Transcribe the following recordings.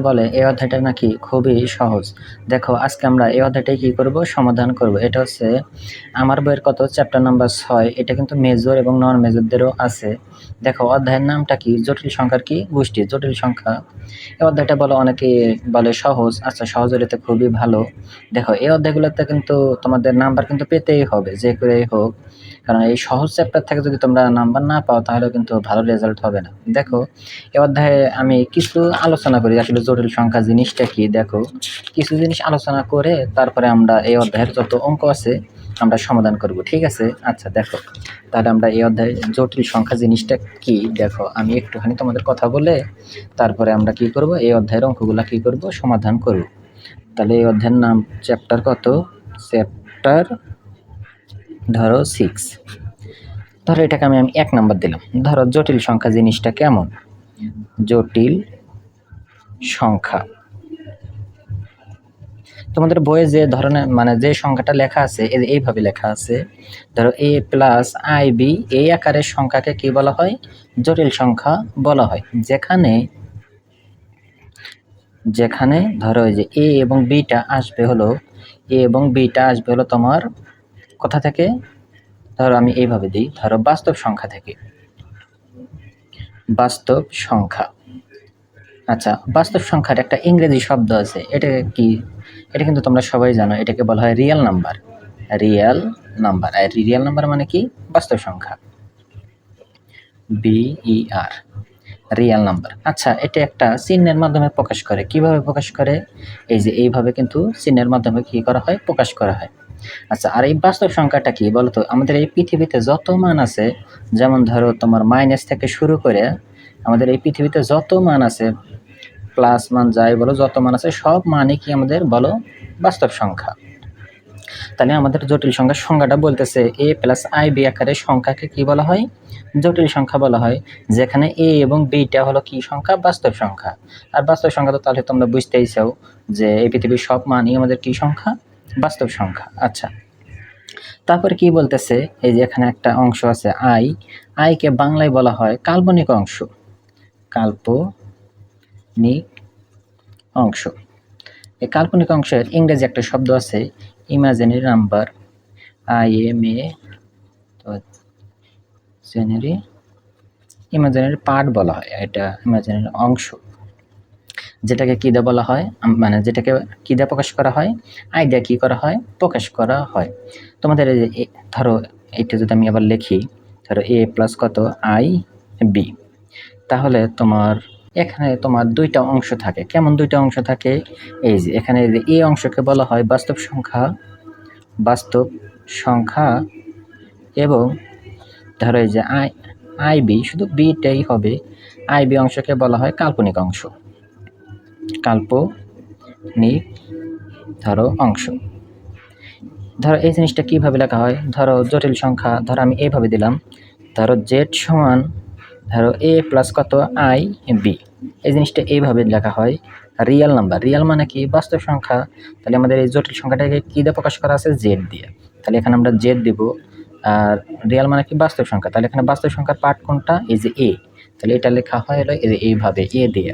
বলে, এই অধ্যায়টা নাকি খুবই সহজ। দেখো, আজকে আমরা এই অধ্যায়টাই কি করব? সমাধান করব। এটা হচ্ছে, আমার বইয়ের কত? চ্যাপ্টার নাম্বার ছয়। এটা কিন্তু মেজর এবং নন মেজরদেরও আছে। দেখো, অধ্যায়ের নামটা কি? জটিল সংখ্যার কি? গোষ্ঠী। জটিল সংখ্যা। এই অধ্যায়টা বলো অনেকে বলে সহজ। আচ্ছা সহজ হলে তো খুবই ভালো। দেখো, এই অধ্যায়গুলোতে কিন্তু তোমাদের নাম্বার কিন্তু পেতেই হবে, যে করেই হোক। কারণ এই সহজ চ্যাপ্টার থেকে যদি তোমরা নাম্বার না পাও, তাহলে কিন্তু ভালো রেজাল্ট হবে না। দেখো, এ অধ্যায়ে আমি কিছু আলোচনা করি। আসলে জটিল সংখ্যা জিনিসটা কি? দেখো, কিছু জিনিস আলোচনা করে তারপরে আমরা এই অধ্যায়ের যত অঙ্ক আছে, আমরা সমাধান করব, ঠিক আছে? আচ্ছা দেখো, তাহলে আমরা এই অধ্যায়ে জটিল সংখ্যা জিনিসটা কি? দেখো, আমি একটুখানি তোমাদের কথা বলে তারপরে আমরা কি করব? এই অধ্যায়ের অঙ্কগুলো কি করব? সমাধান করব। তাহলে এই অধ্যায়ের নাম চ্যাপ্টার কত? চ্যাপ্টার ধরো সিক্স ধরো এটাকে আমি আমি এক নাম্বার দিলাম। ধরো জটিল সংখ্যা জিনিসটা কেমন? জটিল সংখ্যা। তোমাদের বইয়ে যে ধরনের মানে যে সংখ্যাটা লেখা আছে, এই- এইভাবে লেখা আছে, ধরো এ প্লাস আই বি এই আকারের সংখ্যাকে কি বলা হয়? জটিল সংখ্যা বলা হয়। যেখানে যেখানে ধরো যে এ এবং বিটা আসবে হলো এ এবং বিটা আসবে হলো তোমার কোথা থেকে, ধরো আমি এইভাবে দিই, ধরো বাস্তব সংখ্যা থেকে। বাস্তব সংখ্যা। আচ্ছা বাস্তব সংখ্যার একটা ইংরেজি শব্দ আছে এটা কি, এটা কিন্তু তোমরা সবাই জানো, এটাকে বলা হয় রিয়েল নাম্বার রিয়েল নাম্বার আর রিয়েল নাম্বার মানে কি? বাস্তব সংখ্যা। বিই আর রিয়েল নাম্বার আচ্ছা এটা একটা চিহ্নের মাধ্যমে প্রকাশ করে। কীভাবে প্রকাশ করে? এই যে এইভাবে কিন্তু চিহ্নের মাধ্যমে কি করা হয়? প্রকাশ করা হয়। আচ্ছা আর এই বাস্তব সংখ্যাটা কি বলতো আমাদের এই পৃথিবীতে যত মান আছে, যেমন ধরো তোমার মাইনাস থেকে শুরু করে, আমাদের এই পৃথিবীতে যত মান আছে প্লাস মান যাই বলো, যত মান আছে, সব মানে কি আমাদের বলো বাস্তব সংখ্যা। তাহলে আমাদের জটিল সংখ্যার সংখ্যাটা বলতেছে এ প্লাস আই বি আকারের সংখ্যাকে কি বলা হয়? জটিল সংখ্যা বলা হয়, যেখানে এ এবং বিটা হলো কি সংখ্যা? বাস্তব সংখ্যা। আর বাস্তব সংখ্যা তো তাহলে তোমরা বুঝতেই চাও যে এই পৃথিবীর সব মানই আমাদের কি সংখ্যা? বাস্তব সংখ্যা আচ্ছা। তারপরে কি বলতেছে? এই যে এখানে একটা অংশ আছে আই। আইকে বাংলায় বলা হয় কাল্পনিক অংশ। কাল্পনিক অংশ। এই কাল্পনিক অংশের ইংরেজি একটা শব্দ আছে, imaginary number. I M A জেনারি imaginary part বলা হয়, এটা ইমাজিনারি অংশ। যেটাকে কী দিয়ে বলা হয় মানে যেটাকে কী দিয়ে প্রকাশ করা হয়, আইডিয়া কী করা হয়, প্রকাশ করা হয়। তোমাদের ধরো এটা যদি আমি আবার লিখি, ধরো এ প্লাস কত? I, B. তাহলে তোমার এখানে তোমার দুইটা অংশ থাকে। কেমন দুইটা অংশ থাকে? এই যে এখানে এ অংশকে বলা হয় বাস্তব সংখ্যা বাস্তব সংখ্যা এবং ধরো এই যে আই আই, বি, শুধু বিটাই হবে। আই, বি অংশকে বলা হয় কাল্পনিক অংশ। কাল্পনিক ধরো, অংশ। ধরো, এই জিনিসটা কীভাবে লেখা হয়? ধরো, জটিল সংখ্যা, ধরো, আমি এইভাবে দিলাম। ধরো জেড সমান, ধরো এ প্লাস কত? আই বি এই জিনিসটা এইভাবে লেখা হয়। রিয়েল নাম্বার রিয়েল মানে কি? বাস্তব সংখ্যা। তাহলে আমাদের এই জটিল সংখ্যাটাকে কী দিয়ে প্রকাশ করা আছে? জেড দিয়ে। তাহলে এখানে আমরা জেড দিব। আর রিয়েল মানে কি? বাস্তব সংখ্যা। তাহলে এখানে বাস্তব সংখ্যার পার্ট কোনটা? এই যে এ তাহলে এটা লেখা হয় হলো এই এইভাবে, এ দিয়ে।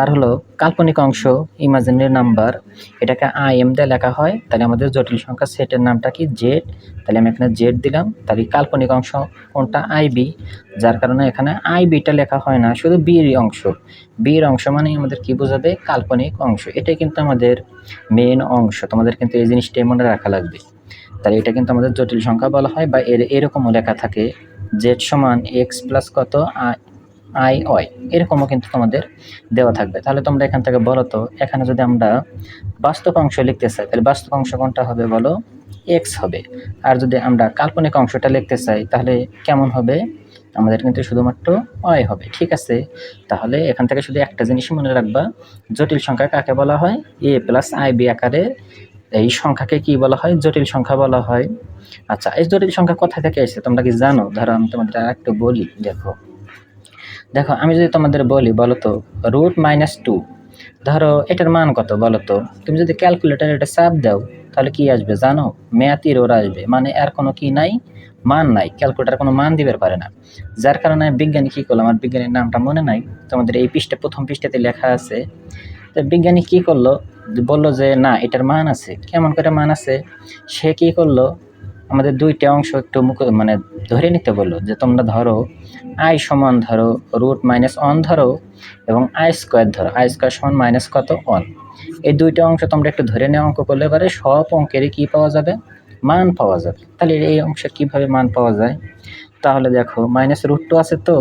আর হলো কাল্পনিক অংশ, ইমাজিনারি নাম্বার, এটাকে আই এম দিয়ে লেখা হয়। তাহলে আমাদের জটিল সংখ্যা সেটের নামটা কি? জেড তাহলে আমি এখানে জেড দিলাম। তাহলে কাল্পনিক অংশ কোনটা? আই বি যার কারণে এখানে আই বিটা লেখা হয় না, শুধু বির অংশ। বির অংশ মানে আমাদের কি বোঝাবে? কাল্পনিক অংশ। এটাই কিন্তু আমাদের মেন অংশ। তোমাদের কিন্তু এই জিনিসটাই মনে রাখা লাগবে। তাহলে এটা কিন্তু আমাদের জটিল সংখ্যা বলা হয় বা এর এরকমও লেখা থাকে। জেড সমান এক্স প্লাস কত? আই ওয়াই, এরকমও কিন্তু তোমাদের দেওয়া থাকবে। তাহলে তোমরা এখান থেকে বলো তো, এখানে যদি আমরা বাস্তব অংশ লিখতে চাই, তাহলে বাস্তব অংশ কোনটা হবে বলো? এক্স হবে। আর যদি আমরা কাল্পনিক অংশটা লিখতে চাই, তাহলে কেমন হবে? আমাদের কিন্তু শুধুমাত্র অয় হবে, ঠিক আছে? তাহলে এখান থেকে শুধু একটা জিনিস মনে রাখবা, জটিল সংখ্যা কাকে বলা হয়? এ প্লাস আই বি আকারে এই সংখ্যাকে কি বলা হয়? জটিল সংখ্যা বলা হয়। আচ্ছা এই জটিল সংখ্যা কোথা থেকে এসেছে তোমরা কি জানো? ধরো আমি তোমাদের একটু বলি, দেখো। দেখো, আমি যদি তোমাদের বলি, বলো তো রুট মাইনাস টু ধরো, এটার মান কত, বলো তো? তুমি যদি ক্যালকুলেটার এটা চাপ দাও, তাহলে কি আসবে জানো? মেয়াতির ওর আসবে মানে আর কোনো কি নাই, মান নাই ক্যালকুলেটার কোনো মান দিবে পারে না। যার কারণে বিজ্ঞানী কী করল আমার বিজ্ঞানীর নামটা মনে নাই, তোমাদের এই পৃষ্ঠে, প্রথম পৃষ্ঠাতে লেখা আছে। তো তো বিজ্ঞানী কী করল, বলল যে না, এটার মান আছে, কেমন করে মান আছে? সে কী করল আমাদের দুইটা অংশ একটু মুখ মানে ধরে নিতে বলল যে তোমরা ধরো আই সমান ধরো রুট মাইনাস ওয়ান ধরো এবং আই স্কোয়ার ধরো। আই স্কোয়ার সমান মাইনাস কত? ওয়ান। এই দুইটা অংশ তোমরা একটু ধরে নেওয়া অঙ্ক করলে পারে সব অঙ্কেরই কী পাওয়া যাবে? মান পাওয়া যাবে। তাহলে এই অংশে কীভাবে মান পাওয়া যায়? তাহলে দেখো, মাইনাস রুট টু আছে তো?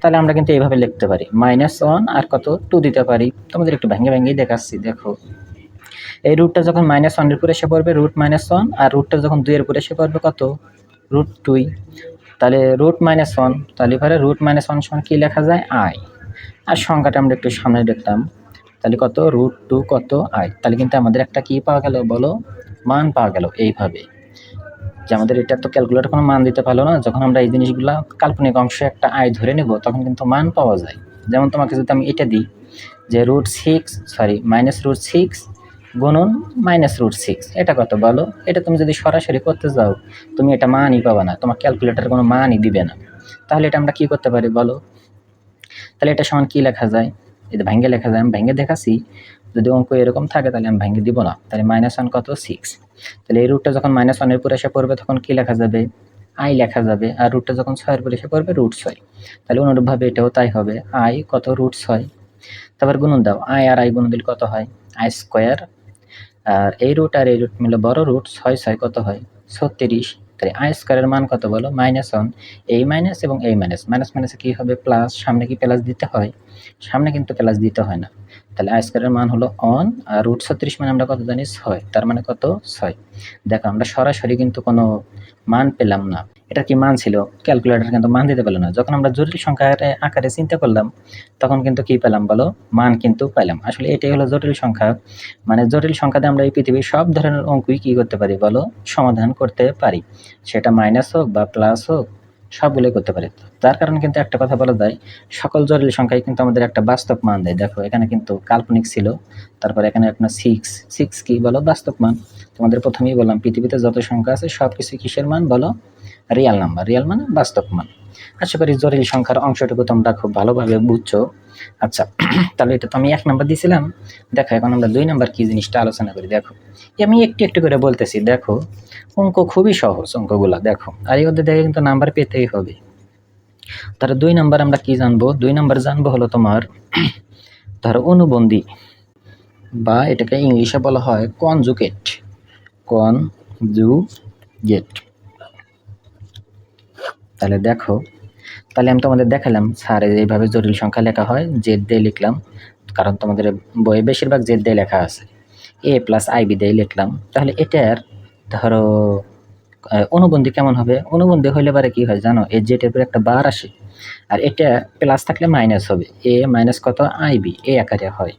তাহলে আমরা কিন্তু এইভাবে লিখতে পারি। মাইনাস ওয়ান আর কত? টু দিতে পারি। তোমাদের একটু ভেঙে ভেঙেই দেখাচ্ছি, দেখো। এই রুটটা যখন মাইনাস ওয়ানের উপরে এসে পড়বে রুট মাইনাস ওয়ান আর রুটটা যখন দুইয়ের উপরে এসে পড়বে কত? রুট টুই তাহলে রুট মাইনাস ওয়ান তাহলে এবারে রুট মাইনাস ওয়ান সমান কী লেখা যায়? আই আর সংখ্যাটা আমরা একটু সামনে দেখলাম তাহলে কত? রুট টু কত? আই তাহলে কিন্তু আমাদের একটা কী পাওয়া গেল বলো? মান পাওয়া গেল এইভাবে। যে আমাদের এটা তো ক্যালকুলেটর কোনো মান দিতে পারল না। যখন আমরা এই জিনিসগুলো কাল্পনিক অংশে একটা আয় ধরে নেব, তখন কিন্তু মান পাওয়া যায়। যেমন তোমাকে যদি আমি এটা দিই, যে root six sorry minus root six গুণন মাইনাস রুট সিক্স এটা কত বলো? এটা তুমি যদি সরাসরি করতে যাও, তুমি এটা মানই পাবা না। তোমার ক্যালকুলেটর কোনো মানই দিবে না। তাহলে এটা আমরা কী করতে পারি বলো? তাহলে এটা সমান কী লেখা যায়? এটা ভেঙে লেখা যায়, আমি ভেঙে দেখাচ্ছি। যদি অঙ্ক এরকম থাকে, তাহলে আমি ভেঙে দিব না। তাহলে মাইনাস ওয়ান কত? সিক্স তাহলে এই রুটটা যখন মাইনাস ওয়ানের উপরে এসে পড়বে, তখন কী লেখা যাবে? আই লেখা যাবে। আর রুটটা যখন ছয়ের উপরে এসে পড়বে রুট ছয়। তাহলে অনুরূপভাবে এটাও তাই হবে। আই কত? রুট ছয়। তারপর গুণন দাও। আই আর আই গুণন দিলে কত হয়? আই স্কোয়ার আর এই রুট আর এই রুট মিলে বড় রুট ছয় ছয় কত হয়? ছত্রিশ। তাহলে আই স্কোয়ারের মান কত বলো? মাইনাস ওয়ান এই মাইনাস এবং এই মাইনাস মাইনাস মাইনাসে কী হবে? প্লাস সামনে কি প্লাস দিতে হয়? সামনে কিন্তু প্লাস দিতে হয় না। তাহলে আই স্কোয়ারের মান হলো অন আর রুট ছত্রিশ মানে আমরা কত জানি ছয়, তার মানে কত ছয়। দেখো, আমরা সরাসরি কিন্তু কোনো মান পেলাম না। এটা কি মান ছিল? ক্যালকুলেটর কিন্তু মান দিতে পারল না। যখন আমরা জটিল সংখ্যা আকারে- আকারে চিন্তা করলাম, তখন কিন্তু কি পেলাম বলো? মান কিন্তু পেলাম। আসলে এটাই হলো জটিল সংখ্যা। মানে জটিল সংখ্যাতে আমরা এই পৃথিবীর সব ধরনের অঙ্কই কী করতে পারি বলো? সমাধান করতে পারি। সেটা মাইনাস হোক বা প্লাস হোক সবগুলোই করতে পারি। তার কারণে কিন্তু একটা কথা বলা যায় সকল জটিল সংখ্যাই কিন্তু আমাদের একটা বাস্তব মান দেয়। দেখো, এখানে কিন্তু কাল্পনিক ছিল, তারপরে এখানে আপনার সিক্স সিক্স কি বলো? বাস্তব মান। তোমাদের প্রথমেই বললাম, পৃথিবীতে যত সংখ্যা আছে সব কিছু কিসের মান বলো? রিয়াল নাম্বার রিয়াল মানে বাস্তব মান। আশা করি জটিল সংখ্যার অংশটুকু তোমরা খুব ভালোভাবে বুঝছ। আচ্ছা তাহলে এটা তো আমি এক নাম্বার দিয়েছিলাম দেখো, এখন আমরা দুই নাম্বার কি জিনিসটা আলোচনা করি, দেখো। আমি একটু একটু করে বলতেছি, দেখো, অঙ্ক খুবই সহজ অঙ্কগুলা, দেখো। আর এই দেখে কিন্তু নাম্বার পেতেই হবে। তাহলে দুই নাম্বার আমরা কি জানব? দুই নাম্বার জানব হলো তোমার ধরো অনুবন্ধী, বা এটাকে ইংলিশে বলা হয় কনজুকেট কনজুগেট তাহলে দেখো তাহলে আমি তোমাদের দেখালাম, স্যার এইভাবে জটিল সংখ্যা লেখা হয় জেড দিয়ে লিখলাম, কারণ তোমাদের বইয়ে বেশিরভাগ জেড দিয়ে লেখা আছে। এ প্লাস আইবি দিয়ে লিখলাম, তাহলে এটার ধরো অনুবন্ধী কেমন হবে? অনুবন্ধী হইলে পারে কি হয় জানো, এই জেটের উপরে একটা বার আসে, আর এটা প্লাস থাকলে মাইনাস হবে। এ মাইনাস কত? আইবি এ আকারে হয়।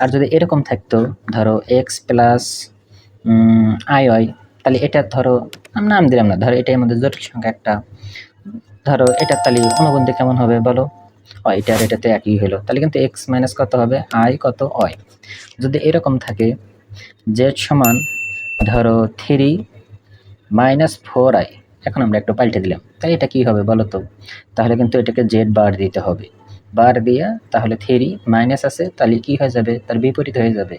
আর যদি এরকম থাকতো, ধরো এক্স প্লাস আই তাহলে এটা ধরো আমি নাম দিলাম না, ধরো এটাই আমাদের জটিল সংখ্যা একটা ধরো এটা তাহলে অনুবন্ধী কেমন হবে বলো? ও এটা আর এটাতে একই হলো। তাহলে কিন্তু এক্স মাইনাস কত হবে? আই কত? অয় যদি এরকম থাকে জেড সমান ধরো থ্রি মাইনাস ফোর আই এখন আমরা একটু পাল্টে দিলাম। তাই এটা কি হবে বলো তো? তাহলে কিন্তু এটাকে জেড বার দিতে হবে। বার দিয়া তাহলে থ্রি মাইনাস আছে তাহলে কি হয়ে যাবে? তার বিপরীত হয়ে যাবে।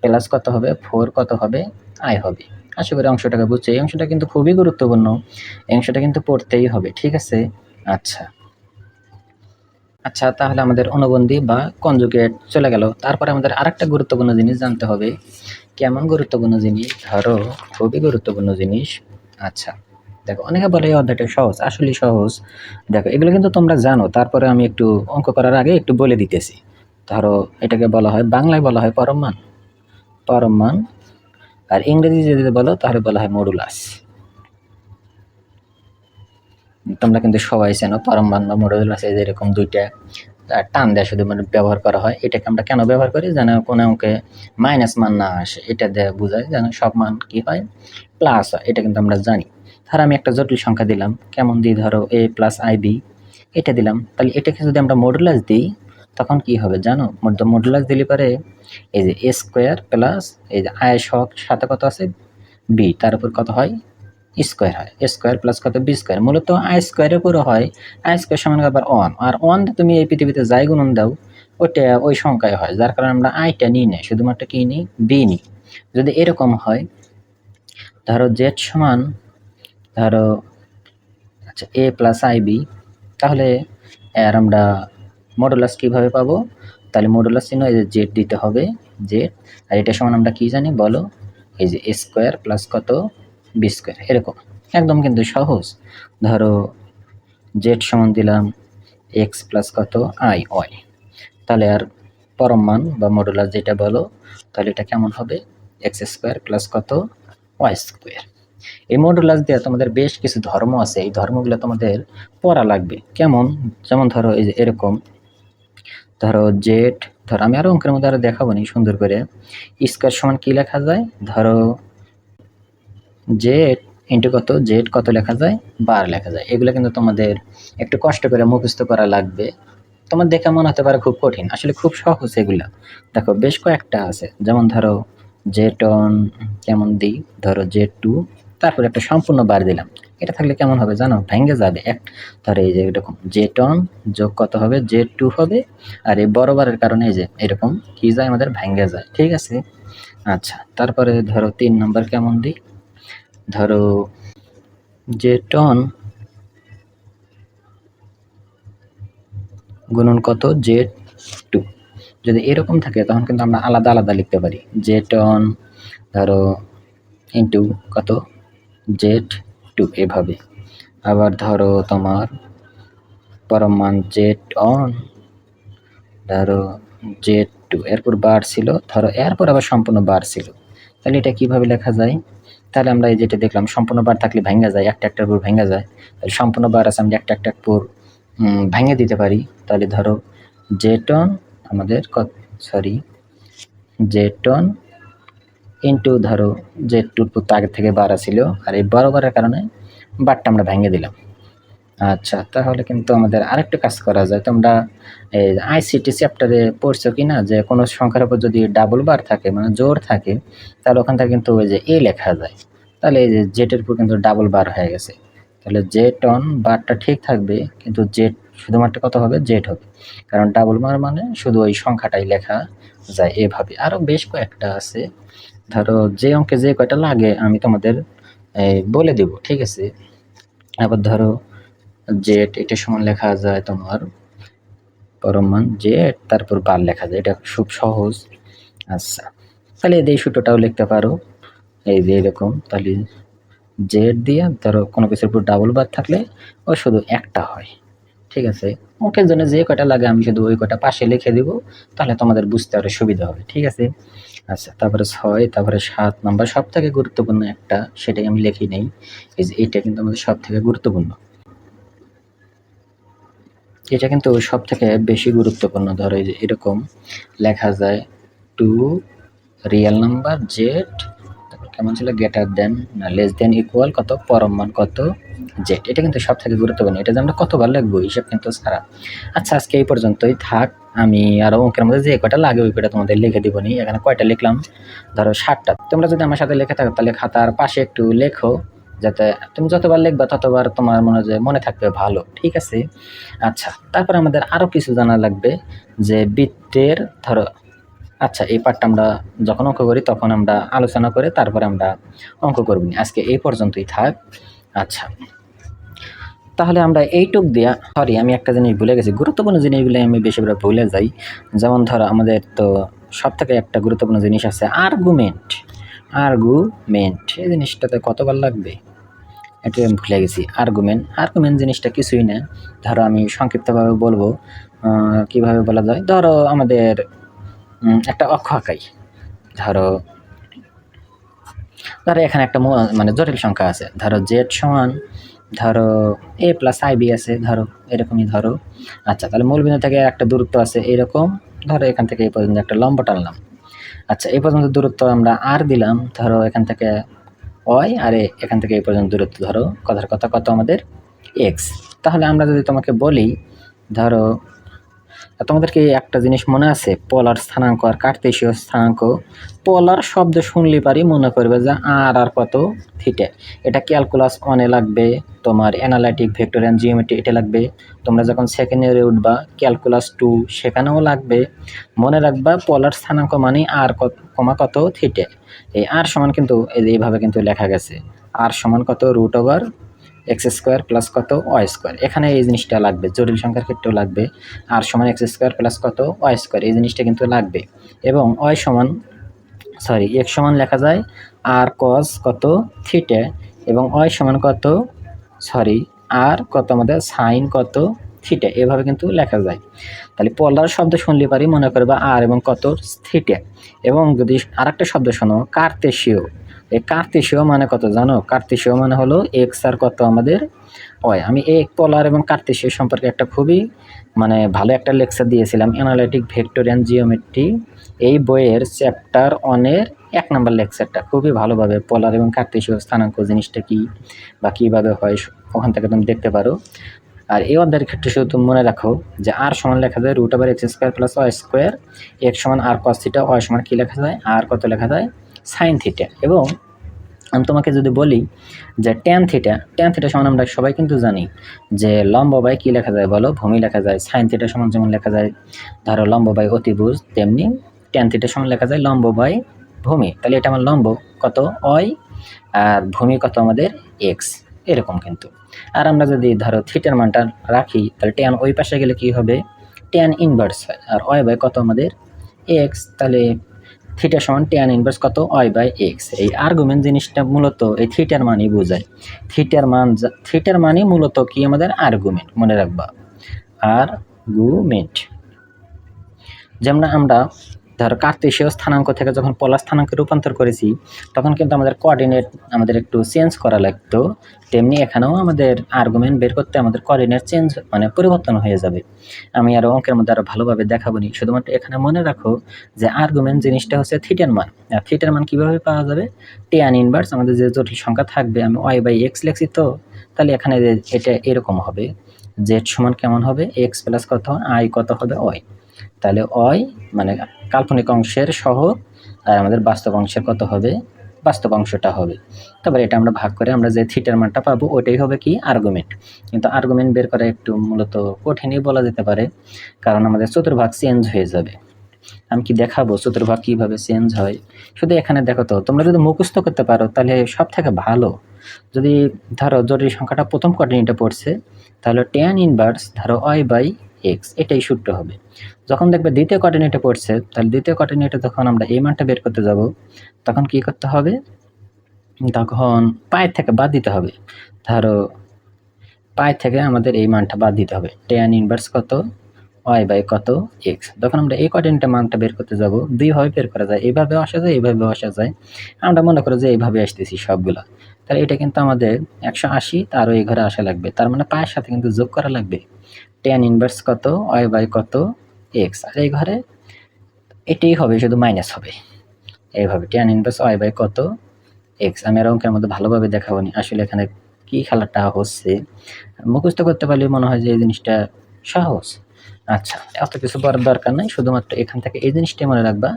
প্লাস কত হবে? ফোর কত হবে? আয় হবে। আশা করি অংশটাকে বুঝছে। এই অংশটা কিন্তু খুবই গুরুত্বপূর্ণ। এই অংশটা কিন্তু পড়তেই হবে, ঠিক আছে? আচ্ছা। আচ্ছা তাহলে আমাদের অনুবন্ধী বা কনজুগেট চলে গেল। তারপরে আমাদের আরেকটা গুরুত্বপূর্ণ জিনিস জানতে হবে। কেমন গুরুত্বপূর্ণ জিনিস? ধরো, খুবই গুরুত্বপূর্ণ জিনিস। আচ্ছা দেখো, অনেকে বলে এই অধ্যায়টা সহজ, আসলেই সহজ। দেখো, এগুলো কিন্তু তোমরা জানো। তারপরে আমি একটু অঙ্ক করার আগে একটু বলে দিতেছি। ধরো, এটাকে বলা হয়, বাংলায় বলা হয় পরমমান পরমমান আর ইংরেজি যদি বলো, তাহলে বলা হয় মডুলাস। তোমরা কিন্তু সবাই চেনো পরমমান বা মডুলাস এরকম দুইটা টান দেওয়া শুধু মানে ব্যবহার করা হয়। এটাকে আমরা কেন ব্যবহার করি? যেন কোনো অঙ্কে মাইনাস মান না আসে। এটা দেওয়া বোঝায় যেন সব মান কি হয়? প্লাস হয়। এটা কিন্তু আমরা জানি। ধর আমি একটা জটিল সংখ্যা দিলাম। কেমন দিই? ধরো এ প্লাস আই বি এটা দিলাম। তাহলে এটাকে যদি আমরা মডুলাস দিই তখন কি হবে জানো? মডুলাস দিলে পরে এই যে এ স্কোয়ার প্লাস এই যে আয় শখ সাথে কত আছে? বি তার উপর কত হয়? স্কোয়ার হয়। স্কোয়ার প্লাস কত? বি স্কোয়ার মূলত আই স্কোয়ারের উপরে হয়। আই স্কোয়ার সমান আবার ওয়ান আর ওয়ান তুমি এই পৃথিবীতে যাই গুণন দাও ওটা ওই সংখ্যায় হয়। যার কারণে আমরা আইটা নিই না শুধুমাত্র কি নিই? বি নিই। যদি এরকম হয়, ধরো জেড সমান, ধরো আচ্ছা এ প্লাস আই বি তাহলে আর আমরা মডুলাস কীভাবে পাবো? তাহলে মডুলাস চিহ্ন এই যে জেড দিতে হবে জেড আর এটা সমান আমরা কী জানি? বলো, এই যে স্কোয়ার প্লাস কত? বি স্কোয়ার এরকম। একদম কিন্তু সহজ। ধরো জেড সমান দিলাম এক্স প্লাস কত? আই ওয়াই তাহলে আর পরম মান বা মডুলাস যেটা বলো, তাহলে এটা কেমন হবে? এক্স স্কোয়ার প্লাস কত? ওয়াই স্কোয়ার এই মডুলাস দিয়ে তোমাদের বেশ কিছু ধর্ম আছে। এই ধর্মগুলো তোমাদের পড়া লাগবে। কেমন? যেমন ধরো, এই যে এরকম ধরো জেড, ধরো আমি আরও অঙ্কের মধ্যে আরও দেখাবো নি, সুন্দর করে। স্কোয়ার সমান কী লেখা যায়? ধরো জেড ইন্টু কত? জেড কত লেখা যায়? বার লেখা যায়। এগুলো কিন্তু তোমাদের একটু কষ্ট করে মুখস্থ করা লাগবে। তোমার দেখে মনে হতে পারে খুব কঠিন। আসলে খুব সহজ এগুলা। দেখো, বেশ কয়েকটা আছে। যেমন ধরো জেড অন কেমন দিই? ধরো জেড টু। তারপর একটা সম্পূর্ণ বার দিলাম। এটা থাকলে কেমন হবে জানো? ভেঙে যাবে। এক ধরো এই যে এরকম জে টন যোগ কত হবে? জেড টু হবে। আর এই বড় বারের কারণে এই যে এরকম কি যায়? আমাদের ভেঙে যায়। ঠিক আছে? আচ্ছা তারপরে ধরো তিন নম্বর কেমন দিই? ধরো যে টন গুণন কত? জেড টু যদি এরকম থাকে, তখন কিন্তু আমরা আলাদা আলাদা লিখতে পারি। জে টন ধরো ইন্টু কত? জেড টু এভাবে। আবার ধরো তোমার পরম মান জেড অন ধরো জেড টু এরপর বার ছিল ধরো এরপর আবার সম্পূর্ণ বার ছিল। তাহলে এটা কীভাবে লেখা যায়? তাহলে আমরা এই যেটা দেখলাম সম্পূর্ণ বার থাকলে ভেঙে যায় একটা একটার উপর ভেঙে যায়। তাহলে সম্পূর্ণ বার আছে আমরা একটা একটা উম, ভেঙে দিতে পারি। তাহলে ধরো জেটন আমাদের সরি জেটন ইন্টু ধরো জেড টুর তো আগে থেকে বাড়া ছিল, আর এই বড় বারের কারণে বারটা আমরা ভেঙে দিলাম। আচ্ছা তাহলে কিন্তু আমাদের আরেকটা কাজ করা যায়। তোমরা এই আইসিটি চ্যাপ্টারে পড়ছো কি না যে কোনো সংখ্যার উপর যদি ডাবল বার থাকে মানে জোর থাকে, তাহলে ওখান থেকে কিন্তু ওই যে এ লেখা যায়। তাহলে এই যে জেটের উপর কিন্তু ডাবল বার হয়ে গেছে। তাহলে জেট অন বারটা ঠিক থাকবে, কিন্তু জেট শুধুমাত্র কত হবে? জেট হবে। কারণ ডাবল বার মানে শুধু ওই সংখ্যাটাই লেখা যায় এভাবে। আরও বেশ কয়েকটা আছে। ধরো যে অঙ্কে যে কয়টা লাগে, আমি তোমাদের বলে দেব, ঠিক আছে? আবার ধরো জেট এটা সমান লেখা যায় তোমার পরমান জেট তারপর বার লেখা যায়, এটা খুব সহজ। আচ্ছা তাহলে এই সূত্রটাও লিখতে পারো। এই যে এরকম, তাহলে জেড দিয়ে ধরো কোনো কিছুর উপর ডাবল বার থাকলে, ও শুধু একটা হয়, ঠিক আছে? ওকে জন্য যে কয়টা লাগে, আমি শুধু ওই কয়টা পাশে লিখে দিব, তাহলে তোমাদের বুঝতে আরও সুবিধা হবে, ঠিক আছে? আচ্ছা তারপরে ছয়, তারপরে সাত নাম্বার। সব থেকে গুরুত্বপূর্ণ একটা, সেটাই আমি লিখি নেই, এই যে কিন্তু আমাদের সব থেকে গুরুত্বপূর্ণ। এটা কিন্তু সব থেকে বেশি গুরুত্বপূর্ণ, ধরো যে এরকম লেখা যায়, টু রিয়েল নাম্বার জেড, তারপর কেমন ছিল? গ্রেটার দেন, না, লেস দেন ইকুয়াল কত? পরম মান কত? জেড এটা কিন্তু সব থেকে গুরুত্বপূর্ণ, এটা যে আমরা কতবার লিখব হিসাব কিন্তু ছাড়া। আচ্ছা আজকে এই পর্যন্তই থাক। আমি আরও অঙ্কের মধ্যে যে কয়টা লাগে, ওই কয়টা তোমাদের লিখে দিব নি। এখানে কয়টা লিখলাম? ধরো ষাটটা তোমরা যদি আমার সাথে লেখে থাকো, তাহলে খাতার পাশে একটু লেখো, যাতে তুমি যতবার লিখবা, ততবার তোমার মনে যে মনে থাকবে ভালো, ঠিক আছে? আচ্ছা তারপর আমাদের আরও কিছু জানা লাগবে, যে বৃত্তের, ধরো আচ্ছা এই পার্টটা আমরা যখন অঙ্ক করি, তখন আমরা আলোচনা করে তারপরে আমরা অঙ্ক করব। আজকে এই পর্যন্তই থাক। আচ্ছা। তাহলে আমরা এইটুক দিয়া সরি আমি একটা জিনিস ভুলে গেছি। গুরুত্বপূর্ণ জিনিসগুলো আমি বেশিরভাগ ভুলে যাই। যেমন ধরো, আমাদের তো সব থেকে একটা গুরুত্বপূর্ণ জিনিস আছে আর্গুমেন্ট আর্গুমেন্ট এই জিনিসটাতে কতবার লাগবে? এটা আমি ভুলে গেছি। আর্গুমেন্ট আর্গুমেন্ট জিনিসটা কিছুই না। ধরো, আমি সংক্ষিপ্তভাবে বলব কীভাবে বলা যায়? ধরো, আমাদের একটা অক্ষ আঁকাই। ধরো ধরো এখানে একটা মানে জটিল সংখ্যা আছে। ধরো জেড সমান, ধরো এ প্লাস আই বি আছে, ধরো এরকমই ধরো। আচ্ছা তাহলে মূল বিন্দু থেকে একটা দূরত্ব আছে এরকম। ধরো এখান থেকে এই পর্যন্ত একটা লম্ব টানলাম। আচ্ছা এই পর্যন্ত দূরত্ব আমরা আর দিলাম। ধরো এখান থেকে ওয়াই আর এখান থেকে এই পর্যন্ত দূরত্ব ধরো। কথার কথা কত আমাদের? এক্স তাহলে আমরা যদি তোমাকে বলি, ধরো তোমাদেরকে একটা জিনিস মনে আছে? পলার স্থানাঙ্ক আর কার্তেশীয় স্থানাঙ্ক। পলার শব্দ শুনলে পারি মনে করবে যে আর আর কত থিটে এটা ক্যালকুলাস ওয়ানে লাগবে, তোমার অ্যানালাইটিক ভেক্টরিয়ান জিওমেট্রি এটা লাগবে। তোমরা যখন সেকেন্ড ইয়ারে উঠবা ক্যালকুলাস টু সেখানেও লাগবে। মনে রাখবা, পলার স্থানাঙ্ক মানে আর কত, কমা কত থিটে এই আর সমান কিন্তু এইভাবে কিন্তু লেখা গেছে। আর সমান কত root over X square plus কত ওয়াই স্কোয়ার। এখানে এই জিনিসটা লাগবে, জটিল সংখ্যার ক্ষেত্রেও লাগবে। আর সমান এক্স স্কোয়ার প্লাস কত ওয়াই স্কোয়ার, এই জিনিসটা কিন্তু লাগবে। এবং ওয়াই সমান, সরি, এক্স সমান লেখা যায় আর কস কত থিটে এবং ওয়াই সমান কত, সরি, আর কত আমাদের সাইন কত থিটে এভাবে কিন্তু লেখা যায়। তাহলে পলার শব্দ শুনলে পারি, মনে করবা আর এবং কত থিটে এবং যদি আরেকটা শব্দ শোনো, কার্তেশীয়। এই কার্তেশীয় মানে কত জানো? কার্তেশীয় মানে হলো এক্স আর কত আমাদের ওয়াই আমি এই পোলার এবং কার্তেশীয় সম্পর্কে একটা খুবই মানে ভালো একটা লেকচার দিয়েছিলাম অ্যানালাইটিক ভেক্টোরিয়ান জিওমেট্রি এই বইয়ের চ্যাপ্টার অনের এক নম্বর লেকচারটা খুবই ভালোভাবে পোলার এবং কার্তেশীয় স্থানাঙ্ক জিনিসটা কি বা কীভাবে হয়, ওখান থেকে তুমি দেখতে পারো। আর এই অধ্যায়ের ক্ষেত্রে শুধু তুমি মনে রাখো যে আর সমান লেখা যায় root over X square plus Y square X সমান আর কস থিটা ওয়াই সমান কী লেখা যায়? আর কত লেখা যায়? সাইন থিটা এবং আমি তোমাকে যদি বলি যে ট্যান থিটা ট্যান থিটা সমান আমরা সবাই কিন্তু জানি যে লম্ব বাই কী লেখা যায় বলো? ভূমি লেখা যায় সাইন থিটা সমান যেমন লেখা যায়, ধরো লম্ব বাই অতিভুজ, তেমনি ট্যান থিটা সমান লেখা যায় লম্ব বাই ভূমি। তাহলে এটা আমার লম্ব কত? অয় আর ভূমি কত আমাদের এক্স এরকম কিন্তু। আর আমরা যদি ধরো থিটার মানটা রাখি, তাহলে ট্যান ওই পাশে গেলে কি হবে? ট্যান ইনভার্স হয়। আর অয় বাই কত আমাদের এক্স তাহলে থিটা সমান ট্যান ইনভার্স কত? ওয়াই বাই এক্স এই আর্গুমেন্ট জিনিসটা মূলত এই থিটার মানই বোঝায়। থিটার মান থিটার মানই মূলত কি আমাদের? আর্গুমেন্ট মনে রাখবা। আর্গুমেন্ট যেমন আমরা ধর কার্তেশীয় স্থানাঙ্ক থেকে যখন পলার স্থানাঙ্কে রূপান্তর করেছি, তখন কিন্তু আমাদের কোঅর্ডিনেট আমাদের একটু চেঞ্জ করা লাগতো। তেমনি এখানেও আমাদের আর্গুমেন্ট বের করতে আমাদের কোঅর্ডিনেট চেঞ্জ মানে পরিবর্তন হয়ে যাবে। আমি আরও অঙ্কের মধ্যে আরও ভালোভাবে দেখাবো নি। শুধুমাত্র এখানে মনে রাখো যে আর্গুমেন্ট জিনিসটা হচ্ছে থিটার মান। আর থিটার মান কীভাবে পাওয়া যাবে? টেয়ান ইনভার্স আমাদের যে জটিল সংখ্যা থাকবে, আমি ওয়াই বাই এক্স লেখছি তো, তাহলে এখানে এটা এরকম হবে। জেড সমান কেমন হবে? এক্স প্লাস কত? আই কত হবে? ওয়াই তাহলে অয় মানে কাল্পনিক অংশের সহ, আর আমাদের বাস্তব অংশের কত হবে? বাস্তব অংশটা হবে। তারপরে এটা আমরা ভাগ করে আমরা যে থিটার মানটা পাবো, ওটাই হবে কি? আর্গুমেন্ট কিন্তু আর্গুমেন্ট বের করা একটু মূলত কঠিনই বলা যেতে পারে, কারণ আমাদের চতুর্ভাগ চেঞ্জ হয়ে যাবে। আমি কি দেখাবো চতুর্ভাগ কীভাবে চেঞ্জ হয়? শুধু এখানে দেখো তো, তোমরা যদি মুখস্থ করতে পারো, তাহলে সব থেকে ভালো। যদি ধরো জটিল সংখ্যাটা প্রথম কোঅর্ডিনেটে পড়ছে, তাহলে টেন ইনভার্স ধরো ওয়াই বাই এক্স এটাই সূত্র হবে। যখন দেখবে দ্বিতীয় কোঅর্ডিনেটে পড়ছে, তাহলে দ্বিতীয় কোঅর্ডিনেটে যখন আমরা এই মানটা বের করতে যাব, তখন কি করতে হবে? তখন পায়ের থেকে বাদ দিতে হবে। ধরো পায়ের থেকে আমাদের এই মানটা বাদ দিতে হবে। টেন ইনভার্স কত? ওয়াই বাই কত? এক্স যখন আমরা এই কোঅর্ডিনেটের মানটা বের করতে যাব, দুইভাবে বের করা যায়। এইভাবেও আসা যায় এইভাবেও আসা যায়। আমরা মনে করো যে এইভাবে আসতেছি সবগুলা। তাহলে এটা কিন্তু আমাদের একশো আশি, তারও এই ঘরে আসা লাগবে। তার মানে পায়ের সাথে কিন্তু যোগ করা লাগবে। টেন ইনভার্স কত ওয়াই বাই কত এক্স আর এই ঘরে এটাই হবে, শুধু মাইনাস হবে। এইভাবে টেন ইনভার্স ওয়াই বাই কত এক্স আমি আর অঙ্কের মধ্যে ভালোভাবে দেখাবো নি, আসলে এখানে কি খেলাটা হচ্ছে। মুখস্থ করতে পারলে মনে হয় যে এই জিনিসটা সহজ। আচ্ছা এত কিছু করার দরকার নাই, শুধুমাত্র এখান থেকে এই জিনিসটাই মনে রাখবা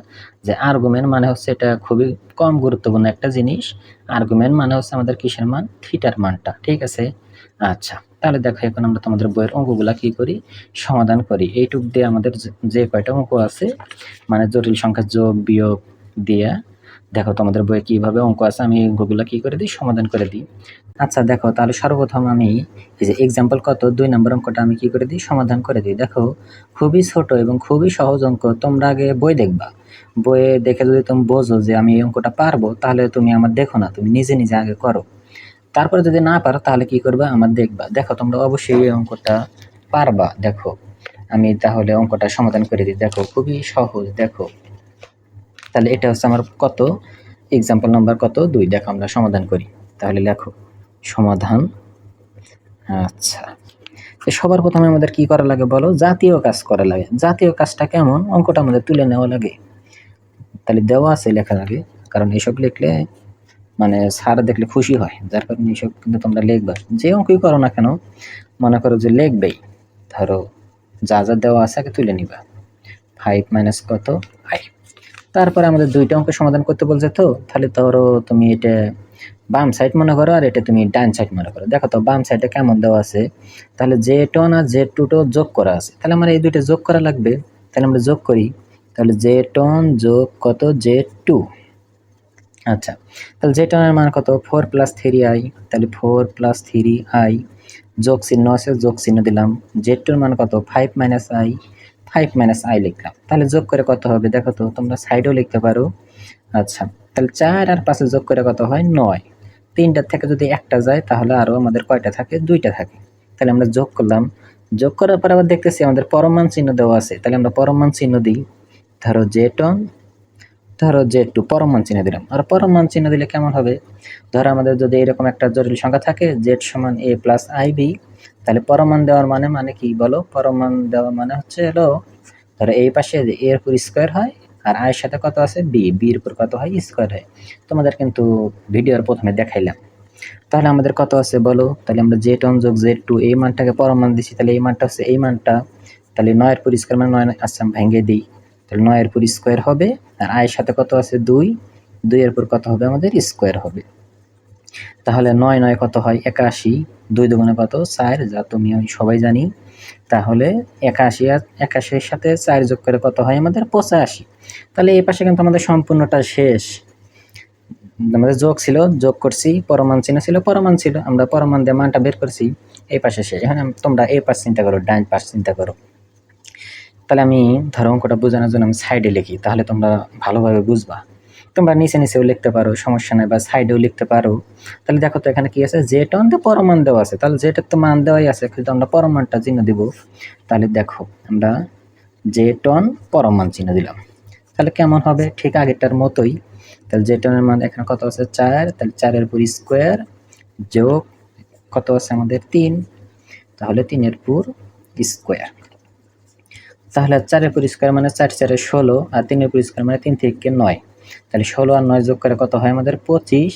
যে আর্গুমেন্ট মানে হচ্ছে এটা খুবই কম গুরুত্বপূর্ণ একটা জিনিস। আর্গুমেন্ট মানে হচ্ছে আমাদের কিসের মান? থিটার মানটা, ঠিক আছে? আচ্ছা। তাহলে দেখো এখন আমরা তোমাদের বইয়ের অঙ্কগুলা কি করি? সমাধান করি। এইটুক দিয়ে আমাদের যে- কয়টা অঙ্ক আছে মানে জটিল সংখ্যা যোগ, বিয়োগ দিয়ে, দেখো তোমাদের বইয়ে কীভাবে অঙ্ক আছে, আমি অঙ্কগুলা কি করে দিই? সমাধান করে দিই। আচ্ছা দেখো তাহলে সর্বপ্রথম আমি এই যে এক্সাম্পল কত, দুই নম্বর অঙ্কটা আমি কি করে দিই? সমাধান করে দিই। দেখো, খুবই ছোট এবং খুবই সহজ অঙ্ক, তোমরা আগে বই দেখবা। বইয়ে দেখে যদি তুমি বোঝো যে আমি এই অঙ্কটা পারব, তাহলে তুমি আমার দেখো না, তুমি নিজে নিজে আগে করো। তারপরে যদি না পারো, তাহলে কি করবা? আমার দেখবা। দেখো, তোমরা অবশ্যই এই অঙ্কটা পারবা। দেখো, আমি তাহলে অঙ্কটা সমাধান করে দিই। দেখো, খুবই সহজ। দেখো, তাহলে এটা হচ্ছে আমার কত? এক্সাম্পল নাম্বার কত? দুই। দেখো, আমরা সমাধান করি। তাহলে লেখো, সমাধান। আচ্ছা তো সবার প্রথমে আমাদের কি করা লাগে বলো? জাতীয় কাজ করা লাগে। জাতীয় কাজটা কেমন? অঙ্কটা আমাদের তুলে নেওয়া লাগে। তাহলে দেওয়া আছে লেখা লাগে কারণ এসব লিখলে মানে স্যার দেখলে খুশি হয়। যার কারণে এসব কিন্তু তোমরা লিখবা। যে অঙ্কই করো না কেন, মনে করো যে লিখবেই। ধরো, যা যা দেওয়া আছে আগে তুলে নিবা। ফাইভ মাইনাস কত? আই তারপরে আমাদের দুইটা অঙ্ক সমাধান করতে বলছে তো, তাহলে ধরো তুমি এটা বাম সাইড মনে করো আর এটা তুমি ডান সাইড মনে করো। দেখো তো, বাম সাইডে কেমন দেওয়া আছে? তাহলে জে টন আর জে টুটো যোগ করা আছে। তাহলে আমার এই দুইটা যোগ করা লাগবে। তাহলে আমরা যোগ করি। তাহলে জে টন যোগ কত? জে টু আচ্ছা তাহলে জে টনের মান কত? ফোর প্লাস থ্রি আই তাহলে ফোর প্লাস থ্রি আই যোগ চিহ্ন আছে, যোগ চিহ্ন দিলাম। জে টুর মান কত? Five minus I five minus I লিখলাম। তাহলে যোগ করে কত হবে? দেখো তো, তোমরা সাইডেও লিখতে পারো। আচ্ছা তাহলে চার আর পাঁচে যোগ করে কত হয়? নয়। তিনটার থেকে যদি একটা যায়, তাহলে আরও আমাদের কয়টা থাকে? দুইটা থাকে। তাহলে আমরা যোগ করলাম। যোগ করার পর আবার দেখতেছি আমাদের পরমাণ চিহ্ন দেওয়া আছে। তাহলে আমরা পরমাণ চিহ্ন দিই। ধরো জে ধরো জে টু পরমাণ চিহ্ন দিলাম। আর পরমাণ চিহ্ন দিলে কেমন হবে? ধরো আমাদের যদি এরকম একটা জটিল সংখ্যা থাকে জেড সমান এ প্লাস আই বি তাহলে পরমাণ দেওয়ার মানে মানে কি বলো? পরমাণ দেওয়ার মানে হচ্ছে হলো, ধরো এই পাশে এর উপর স্কোয়ার হয়, আর আয়ের সাথে কত আছে? বি বির উপর কত হয়? স্কোয়ার হয়। তোমাদের কিন্তু ভিডিওর প্রথমে দেখাইলাম। তাহলে আমাদের কত আছে বলো? তাহলে আমরা জেড ওয়ান যোগ জেড টু এই মানটাকে পরমাণ দিছি, তাহলে এই মানটা হচ্ছে এই মানটা, তাহলে নয়ের পর স্কোয়ার মানে নয় আমি ভেঙে দিই। তাহলে নয়ের পর স্কোয়ার হবে, আর আয়ের সাথে কত আছে? দুই। দুইয়ের পর কত হবে? আমাদের স্কোয়ার হবে। তাহলে নয় নয় কত হয়? একাশি। দুই দুগুণে কত? চার, যা তুমি আমি সবাই জানি। তাহলে একাশি আর একাশির সাথে চার যোগ করে কত হয়? আমাদের পঁচাশি। তাহলে এই পাশে কিন্তু আমাদের সম্পূর্ণটা শেষ। আমাদের যোগ ছিল, যোগ করছি পরমাণ চিহ্ন ছিল পরমাণ ছিল। আমরা পরমাণ দিয়ে মানটা বের করছি। এই পাশে শেষ। এখন তোমরা এই পাশ চিন্তা করো ডাইন পাশ চিন্তা করো। তাহলে আমি ধরো অঙ্কটা বোঝানোর জন্য আমি সাইডে লিখি, তাহলে তোমরা ভালোভাবে বুঝবা। তোমরা নিচে নিচেও লিখতে পারো, সমস্যা নাই, বা সাইডেও লিখতে পারো। তাহলে দেখো তো এখানে কি আছে? জেটা অন্তে পরমাণ দেওয়া আছে, তাহলে যেটার তো মান দেওয়াই আছে, কিন্তু আমরা পরমাণটা চিহ্ন দিব। তাহলে দেখো, আমরা জে টন পরমাণ চিহ্ন দিলাম। তাহলে কেমন হবে? ঠিক আগেরটার মতোই। তাহলে জে টনের মান এখানে কত আছে? চার। তাহলে চারের পুর স্কোয়ার যোগ কত আছে? আমাদের তিন। তাহলে তিনের পুর স্কোয়ার তাহলে চারের পরিষ্কার মানে চার, চারে ষোলো আর তিনের পরিষ্কার মানে তিন থেকে নয়। তাহলে ষোলো আর নয় যোগ করে কত হয় আমাদের পঁচিশ,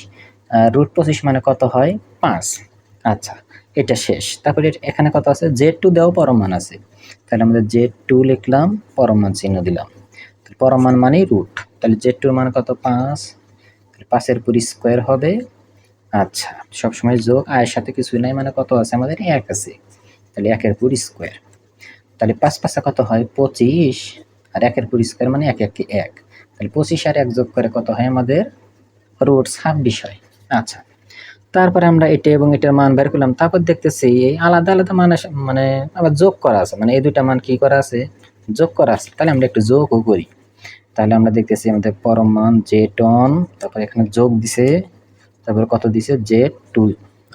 আর রুট পঁচিশ মানে কত হয়? পাঁচ। আচ্ছা এটা শেষ। তারপরে এখানে কত আছে? জেড টু দেওয়া পরমাণ আছে। তাহলে আমাদের জেড টু লিখলাম, পরমাণ চিহ্ন দিলাম। পরমাণ মানেই রুট। তাহলে জেড টুর মান কত? পাঁচ। পাঁচের পুরি স্কোয়ার হবে। আচ্ছা সবসময় যোগ, আয়ের সাথে কিছুই নাই মানে কত আছে? আমাদের এক আছে। তাহলে একের পুরি স্কোয়ার। তাহলে পাঁচ পাঁচা কত হয়? পঁচিশ। আর একের পুরি স্কোয়ার মানে এক একটি এক। তাহলে পঁচিশ আর এক যোগ করে কত হয় আমাদের? রুট ছাব্বিশ হয়। আচ্ছা। তারপরে আমরা এটা এবং এটার মান বের করলাম। তারপর দেখতেছি এই আলাদা আলাদা মান মানে আবার যোগ করা আছে। মানে এই দুটা মান কি করা আছে? যোগ করা আছে। তাহলে আমরা একটু যোগও করি। তাহলে আমরা দেখতেছি আমাদের পরম মান জে টন তারপর এখানে যোগ দিছে। তারপর কত দিছে? জে টু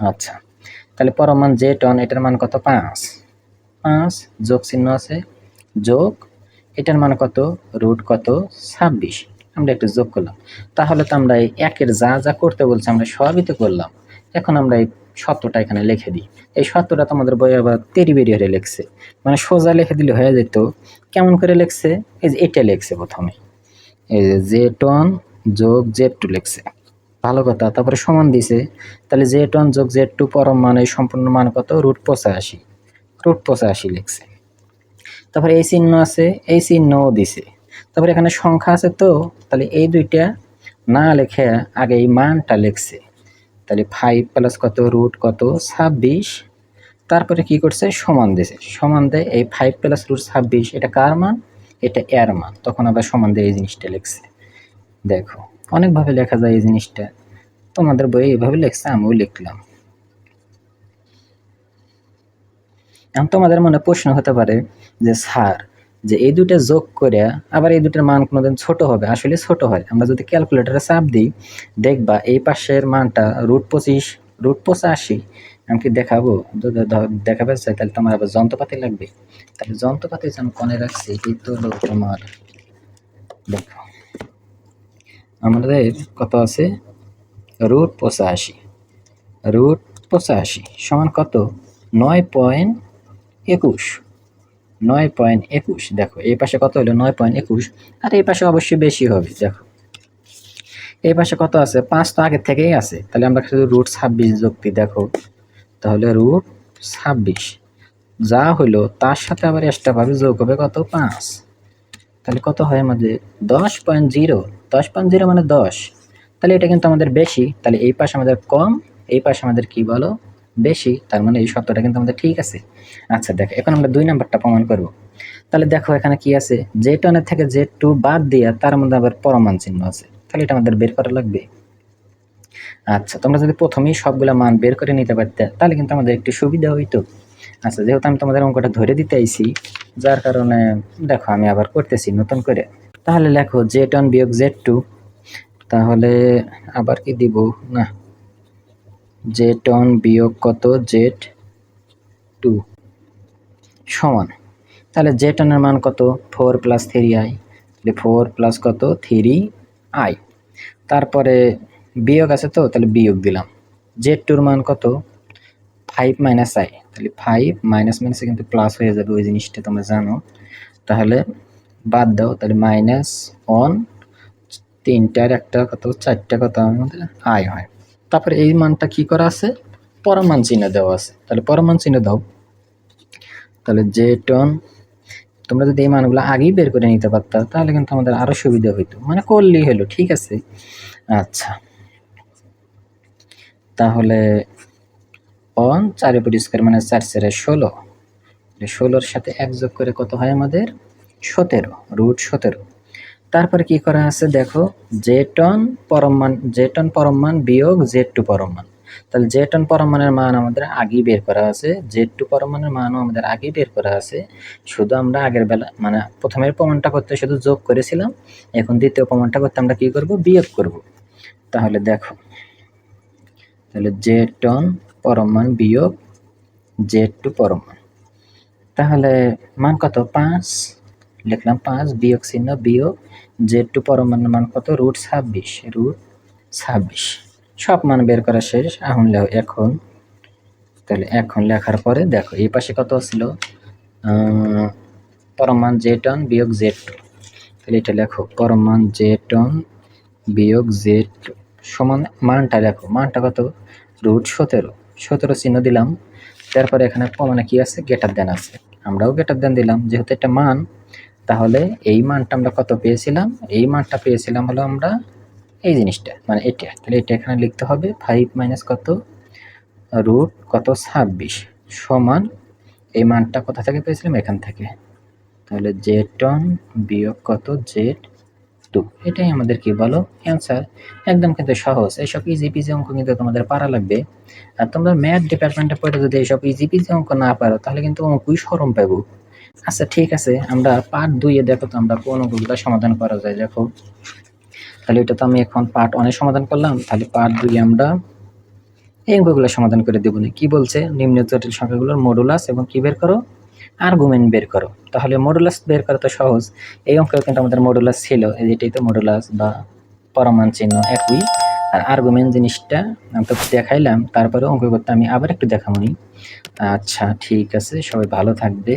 আচ্ছা। তাহলে পরম মান জে টন এটার মান কত? পাঁচ। পাঁচ যোগ চিহ্ন আছে। যোগ, এটার মান কত? রুট কত? ছাব্বিশ। আমরা একটু যোগ করলাম। তাহলে তো আমরা এই একের যা যা করতে বলছে আমরা সবই তো করলাম। এখন আমরা এই সত্যটা এখানে লিখে দিই। এই সত্যটা তো আমাদের বই আবার তেরি বেরি হয়ে লিখছে। মানে সোজা লিখে দিলে হয়ে যেত। কেমন করে লিখছে? এই যে এটা লিখছে প্রথমে। এই যে জে টন যোগ জেড টু লিখছে। ভালো কথা, তারপরে সমান দিছে। তাহলে জে টন যোগ জেড টু পরম মান সম্পূর্ণ মান কত? রুট পঁচাশি। রুট পঁচাশি লিখছে। তারপরে এই চিহ্ন আছে, এই চিহ্নও দিছে। তারপরে এখানে সংখ্যা আছে তো, তাহলে এই দুইটা না লিখে আগে এই মানটা লিখছে। তাহলে ফাইভ প্লাস কত রুট কত, ছাব্বিশ। তারপরে কি করছে? সমান দিছে। সমান দেয় এই ফাইভ প্লাস রুট ছাব্বিশ, এটা কার মান? এটা এর মান। তখন আবার সমান দিয়ে এই জিনিসটা লিখছে। দেখো, অনেকভাবে লেখা যায় এই জিনিসটা। তোমাদের বই এইভাবে লিখছে, আমিও লিখলাম। এখন তোমাদের মনে প্রশ্ন হতে পারে যে, স্যার, যে এই দুটো যোগ করে আবার এই দুটোর মান কোনোদিন ছোট হবে? আসলে ছোট হয়। আমরা যদি ক্যালকুলেটারে চাপ দিই, দেখবা এই পাশের মানটা রুট পঁচিশ, রুট পঁচাশি আমি কি দেখাবো? দেখাবে চাই তাহলে তোমার আবার যন্ত্রপাতি লাগবে। তাহলে যন্ত্রপাতি যে আমি কনে রাখছি এটাই তো তোমার, দেখো। আমাদের কত আছে? রুট পঁচাশি রুট পঁচাশি সমান কত? নয় পয়েন্ট একুশ। নয় পয়েন্ট একুশ, দেখো, এই পাশে কত হলো? নয় পয়েন্ট একুশ। আর এই পাশে অবশ্যই বেশি হবে, দেখো। এই পাশে কত আছে? পাঁচ তো আগের থেকেই আছে। তাহলে আমরা শুধু রুট ছাব্বিশ দিই দেখো। তাহলে রুট ছাব্বিশ। যা হলো, তার সাথে আবার এক্সট্রা ভাবে যোগ হবে কত? পাঁচ। তাহলে কত হয় আমাদের? দশ পয়েন্ট জিরো। দশ পয়েন্ট জিরো মানে দশ। তাহলে এটা কিন্তু আমাদের বেশি। তাহলে এই পাশে আমাদের কম, এই পাশে আমাদের কি বলো? বেশি, তার মানে এই শব্দটা কিন্তু আমাদের ঠিক আছে। আচ্ছা দেখো, এখন আমরা দুই নাম্বারটা প্রমাণ করব। তাহলে দেখো এখানে কি আছে? যে টনের থেকে যে টু বাদ দিয়া তার মধ্যে আবার পরমান চিহ্ন আছে। তাহলে এটা আমাদের বের করা লাগবে। আচ্ছা তোমরা যদি প্রথমেই সবগুলা মান বের করে নিতে পারতে, তাহলে কিন্তু আমাদের একটু সুবিধা হইতো। আচ্ছা যেহেতু আমি তোমাদের অঙ্কটা ধরে দিতে আইছি, যার কারণে দেখো, আমি আবার করতেছি নতুন করে। তাহলে লেখো জেড ওয়ান বিয়োগ জেড টু তাহলে আবার কি দিব? না জেড ওয়ান বিয়োগ কত? জেড টু সমান। তাহলে জেড ওয়ানের মান কত? Four plus three I. তাহলে ফোর প্লাস কত? Three I. তারপরে বিয়োগ আছে তো? তাহলে বিয়োগ দিলাম। জেড টুর মান কত? Five minus I. তাহলে ফাইভ মাইনাস মাইনাসে কিন্তু প্লাস হয়ে যাবে ওই জিনিসটা তোমরা জানো। তাহলে বাদ দাও। তাহলে মাইনাস ওয়ান, তিনটার একটা কত? চারটা কত? আমাদের আয় হয়। তারপরে এই মানটা কি করা আছে? পরমান চিহ্ন দেওয়া আছে। তাহলে পরমান চিহ্ন দাও। তাহলে যে টন তোমরা যদি এই মানগুলো আগেই বের করে নিতে পারতা, তাহলে কিন্তু আমাদের আরও সুবিধা হইতো। মানে করলেই হলো, ঠিক আছে? আচ্ছা। তাহলে অন চার উপর স্কোয়ার মানে চার চারে ষোলো। ষোলোর সাথে এক যোগ করে কত হয় আমাদের? সতেরো রুট সতেরো। তারপরে কি করা আছে দেখো জে টন পরমান জে টন পরমান বিয়োগ জেড টু পরমান তাহলে জে টন পরমানের মান আমাদের আগেই বের করা আছে জেড টু পরমানের মানও আমাদের আগেই বের করা আছে। শুধু আমরা আগের বেলা মানে প্রথমের প্রমাণটা করতে শুধু যোগ করেছিলাম, এখন দ্বিতীয় প্রমাণটা করতে আমরা কি করব? বিয়োগ করব। তাহলে দেখো, তাহলে জেড টন পরমান বিয়োগ জেড টু পরমান তাহলে মান কত? পাঁচ। লিখলাম পাঁচ বিয়োগ চিহ্ন বিয়োগ জেড টু পরমাণুর মান কত? রুট ছাব্বিশ। রুট ছাব্বিশ। সব মান বের করা শেষ। এখন এখন। তাহলে এখন লেখার পরে দেখো এই পাশে কত ছিল? আহ, পরমাণ জে টন বিয়োগ জেড টু। তাহলে এটা লেখো পরমাণ জে টন বিয়োগ জেড টু সমান মানটা লেখো। মানটা কত? রুট সতেরো। সতেরো চিহ্ন দিলাম। তারপরে এখানে প্রমাণে কি আছে? গেটার দেন আছে। আমরাও গেটার দেন দিলাম। যেহেতু এটা মান তাহলে এই মানটা আমরা কত পেয়েছিলাম? এই মানটা পেয়েছিলাম হলো আমরা এই জিনিসটা মানে এটা। তাহলে এটা এখানে লিখতে হবে ফাইভ মাইনাস কত? রুট কত? ছাব্বিশ। সমান এই মানটা কোথা থেকে পেয়েছিলাম? এখান থেকে। তাহলে জেড টন বিয়োগ কত? জেড টু এটাই আমাদের কি বলো? অ্যান্সার একদম কিন্তু সহজ। এইসব ইজি পিজি অঙ্ক কিন্তু তোমাদের পারা লাগবে। আর তোমরা ম্যাথ ডিপার্টমেন্টে পড়ে যদি এইসব ইজি পিজি অঙ্ক না পারো, তাহলে কিন্তু অঙ্কই সরম পাবো আচ্ছা ঠিক আছে। আমরা পার্ট দুইয়ে দেখো তো আমরা কোন অঙ্কগুলো সমাধান করা যায়। দেখো, তাহলে এটা তো আমি এখন পার্ট অনেক সমাধান করলাম। তাহলে পার্ট দুই আমরা এই অঙ্কগুলো সমাধান করে দেবো। না কি বলছে? নিম্ন জটিল সংখ্যাগুলোর মডুলাস এবং কি বের করো? আর্গুমেন্ট বের করো। তাহলে মডুলাস বের করা তো সহজ। এই অঙ্কেও কিন্তু আমাদের মডুলাস ছিল। যেটাই তো মডুলাস বা পরমাণ চিহ্ন একই। আর আর্গুমেন্ট জিনিসটা আমি তো দেখাইলাম। তারপরে অঙ্ক করতে আমি আবার একটু দেখাবনি আচ্ছা ঠিক আছে। সবাই ভালো থাকবে।